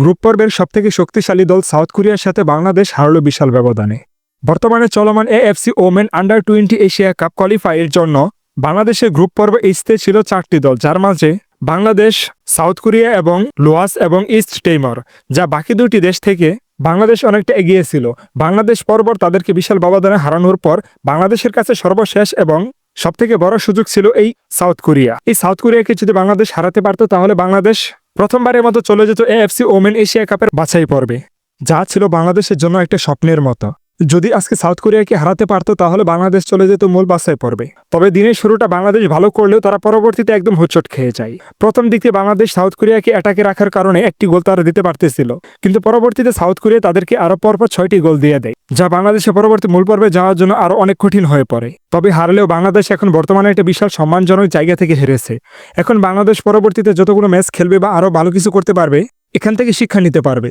Group পর্বের সবথেকে শক্তিশালী দল সাউথ কোরিয়ার সাথে বাংলাদেশ হারল বিশাল ব্যবধানে। বর্তমানে চলমান AFC women under twenty Asia Cup কোয়ালিফাইয়ের জন্য বাংলাদেশের গ্রুপ পর্ব ইস্তে ছিল চারটি দল, যার মাঝে বাংলাদেশ, সাউথ কোরিয়া এবং লোয়াস এবং ইস্ট টেইমর, যা বাকি দুটি দেশ থেকে বাংলাদেশ অনেকটা এগিয়ে ছিল। বাংলাদেশ পরপর তাদেরকে বিশাল ব্যবধানে হারানোর পর বাংলাদেশের কাছে সর্বশেষ এবং সবথেকে বড় সুযোগ ছিল এই সাউথ কোরিয়া। এই সাউথ কোরিয়াকে যদি বাংলাদেশ হারাতে পারত, তাহলে বাংলাদেশ প্রথমবারের মতো চলে যেত এএফসি ওমেন এশিয়া কাপের বাছাই পর্বে, যা ছিল বাংলাদেশের জন্য একটা স্বপ্নের মতো। যদি আজকে সাউথ কোরিয়াকে হারাতে পারতো, তাহলে বাংলাদেশ চলে যেত মূল বাছাই পড়বে তবে দিনের শুরুটা বাংলাদেশ ভালো করলেও তারা পরবর্তীতে একদম হোঁচট খেয়ে যায়। প্রথম দিকে বাংলাদেশ সাউথ কোরিয়াকে অ্যাটাকে রাখার কারণে একটি গোল তারা দিতে পারতেছিল। কিন্তু পরবর্তীতে সাউথ কোরিয়া তাদেরকে আরও পরপর ছয়টি গোল দিয়ে দেয়, যা বাংলাদেশের পরবর্তী মূল পর্বে যাওয়ার জন্য আরও অনেক কঠিন হয়ে পড়ে। তবে হারলেও বাংলাদেশ এখন বর্তমানে একটা বিশাল সম্মানজনক জায়গা থেকে হেরেছে। এখন বাংলাদেশ পরবর্তীতে যতগুলো ম্যাচ খেলবে বা আরও ভালো কিছু করতে পারবে, এখান থেকে শিক্ষা নিতে পারবে।